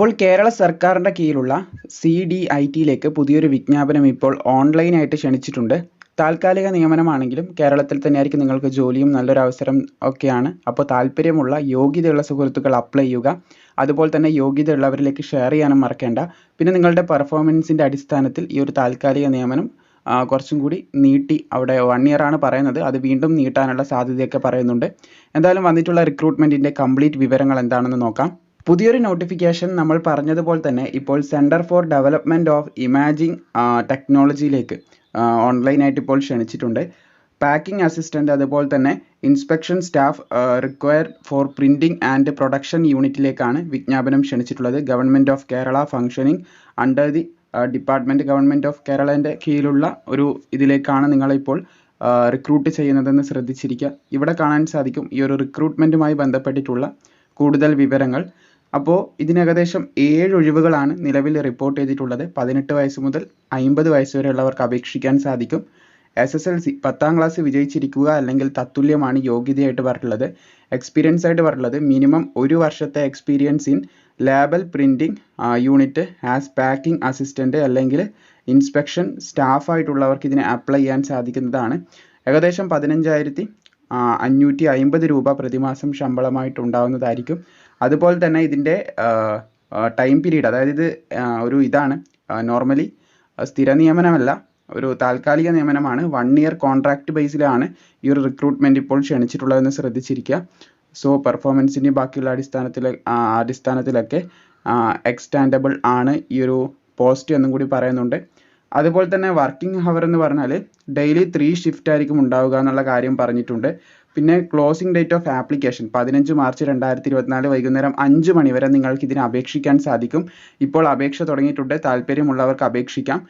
അപ്പോൾ കേരള സർക്കാരിന്റെ കീഴിലുള്ള സി ഡി ഐ ടിയിലേക്ക് പുതിയൊരു വിജ്ഞാപനം ഇപ്പോൾ ഓൺലൈനായിട്ട് ക്ഷണിച്ചിട്ടുണ്ട്. താൽക്കാലിക നിയമനമാണെങ്കിലും കേരളത്തിൽ തന്നെയായിരിക്കും നിങ്ങൾക്ക് ജോലിയും നല്ലൊരു അവസരം ഒക്കെയാണ്. അപ്പോൾ താല്പര്യമുള്ള യോഗ്യതയുള്ള സുഹൃത്തുക്കൾ അപ്ലൈ ചെയ്യുക. അതുപോലെ തന്നെ യോഗ്യതയുള്ളവരിലേക്ക് ഷെയർ ചെയ്യാനും മറക്കേണ്ട. പിന്നെ നിങ്ങളുടെ പെർഫോമൻസിന്റെ അടിസ്ഥാനത്തിൽ ഈ ഒരു താൽക്കാലിക നിയമനം കുറച്ചും കൂടി നീട്ടി അവിടെ വൺ ഇയർ ആണ് പറയുന്നത്. അത് വീണ്ടും നീട്ടാനുള്ള സാധ്യതയൊക്കെ പറയുന്നുണ്ട്. എന്തായാലും വന്നിട്ടുള്ള റിക്രൂട്ട്മെന്റിന്റെ കംപ്ലീറ്റ് വിവരങ്ങൾ എന്താണെന്ന് നോക്കാം. പുതിയൊരു നോട്ടിഫിക്കേഷൻ നമ്മൾ പറഞ്ഞതുപോലെ തന്നെ ഇപ്പോൾ centre for development of imaging ടെക്നോളജിയിലേക്ക് ഓൺലൈനായിട്ട് ഇപ്പോൾ ക്ഷണിച്ചിട്ടുണ്ട്. പാക്കിംഗ് അസിസ്റ്റന്റ് അതുപോലെ തന്നെ inspection staff require for printing and production യൂണിറ്റിലേക്കാണ് വിജ്ഞാപനം ക്ഷണിച്ചിട്ടുള്ളത്. Government of Kerala functioning under the department government of കേരളന്റെ കീഴിലുള്ള ഒരു ഇതിലേക്കാണ് നിങ്ങളിപ്പോൾ റിക്രൂട്ട് ചെയ്യുന്നതെന്ന് ശ്രദ്ധിച്ചിരിക്കുക. ഇവിടെ കാണാൻ സാധിക്കും ഈ ഒരു റിക്രൂട്ട്മെന്റുമായി ബന്ധപ്പെട്ടിട്ടുള്ള കൂടുതൽ വിവരങ്ങൾ. അപ്പോൾ ഇതിനേകദേശം ഏഴ് ഒഴിവുകളാണ് നിലവിൽ റിപ്പോർട്ട് ചെയ്തിട്ടുള്ളത്. പതിനെട്ട് വയസ്സ് മുതൽ അമ്പത് വയസ്സ് വരെയുള്ളവർക്ക് അപേക്ഷിക്കാൻ സാധിക്കും. എസ് എസ് എൽ സി പത്താം ക്ലാസ് വിജയിച്ചിരിക്കുക അല്ലെങ്കിൽ തത്തുല്യമാണ് യോഗ്യതയായിട്ട് പറഞ്ഞിട്ടുള്ളത്. എക്സ്പീരിയൻസ് ആയിട്ട് പറഞ്ഞിട്ടുള്ളത് മിനിമം ഒരു വർഷത്തെ experience in label printing unit as packing assistant അല്ലെങ്കിൽ ഇൻസ്പെക്ഷൻ സ്റ്റാഫായിട്ടുള്ളവർക്ക് ഇതിനെ അപ്ലൈ ചെയ്യാൻ സാധിക്കുന്നതാണ്. ഏകദേശം പതിനഞ്ചായിരത്തി അഞ്ഞൂറ്റി അമ്പത് രൂപ പ്രതിമാസം ശമ്പളമായിട്ട് ഉണ്ടാവുന്നതായിരിക്കും അതുപോലെ തന്നെ ഇതിന്റെ ടൈം പീരീഡ് അതായത് ഇത് ഒരു ഇതാണ്. നോർമലി സ്ഥിര നിയമനമല്ല ഒരു താൽക്കാലിക നിയമനമാണ്. വൺ ഇയർ കോൺട്രാക്ട് ബേസിലാണ് ഈ ഒരു റിക്രൂട്ട്മെന്റ് ഇപ്പോൾ ക്ഷണിച്ചിട്ടുള്ളതെന്ന് ശ്രദ്ധിച്ചിരിക്കുക. സോ പെർഫോമൻസിന്റെ ബാക്കിയുള്ള അടിസ്ഥാനത്തിൽ അടിസ്ഥാനത്തിലൊക്കെ എക്സ്റ്റാൻഡബിൾ ആണ് ഈ ഒരു പോസ്റ്റ് എന്നും കൂടി പറയുന്നുണ്ട്. അതുപോലെ തന്നെ വർക്കിംഗ് ഹവർ എന്ന് പറഞ്ഞാൽ ഡെയിലി ത്രീ ഷിഫ്റ്റ് ആയിരിക്കും ഉണ്ടാവുക എന്നുള്ള കാര്യം പറഞ്ഞിട്ടുണ്ട്. പിന്നെ ക്ലോസിംഗ് ഡേറ്റ് ഓഫ് ആപ്ലിക്കേഷൻ പതിനഞ്ച് മാർച്ച് രണ്ടായിരത്തി ഇരുപത്തിനാല് വൈകുന്നേരം അഞ്ച് മണി വരെ നിങ്ങൾക്ക് ഇതിന് അപേക്ഷിക്കാൻ സാധിക്കും. ഇപ്പോൾ അപേക്ഷ തുടങ്ങിയിട്ടുണ്ട്. താല്പര്യമുള്ളവർക്ക് അപേക്ഷിക്കാം.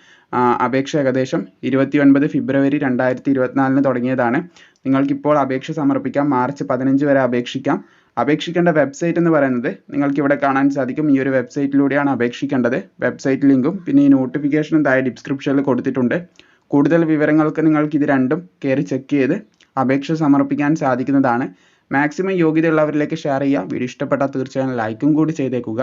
അപേക്ഷ ഏകദേശം ഇരുപത്തി ഒൻപത് ഫെബ്രുവരി രണ്ടായിരത്തി ഇരുപത്തിനാലിന് തുടങ്ങിയതാണ്. നിങ്ങൾക്കിപ്പോൾ അപേക്ഷ സമർപ്പിക്കാം. മാർച്ച് പതിനഞ്ച് വരെ അപേക്ഷിക്കാം. അപേക്ഷിക്കേണ്ട വെബ്സൈറ്റ് എന്ന് പറയുന്നത് നിങ്ങൾക്ക് ഇവിടെ കാണാൻ സാധിക്കും. ഈ ഒരു വെബ്സൈറ്റിലൂടെയാണ് അപേക്ഷിക്കേണ്ടത്. വെബ്സൈറ്റ് ലിങ്കും പിന്നെ ഈ നോട്ടിഫിക്കേഷനും താഴെ ഡിസ്ക്രിപ്ഷനിൽ കൊടുത്തിട്ടുണ്ട്. കൂടുതൽ വിവരങ്ങൾക്ക് നിങ്ങൾക്ക് ഇത് രണ്ടും കയറി ചെക്ക് ചെയ്ത് അപേക്ഷ സമർപ്പിക്കാൻ സാധിക്കുന്നതാണ്. മാക്സിമം യോഗ്യതയുള്ളവരിലേക്ക് ഷെയർ ചെയ്യുക. വീഡിയോ ഇഷ്ടപ്പെട്ടാൽ തീർച്ചയായും ലൈക്കും കൂടി ചെയ്തേക്കുക.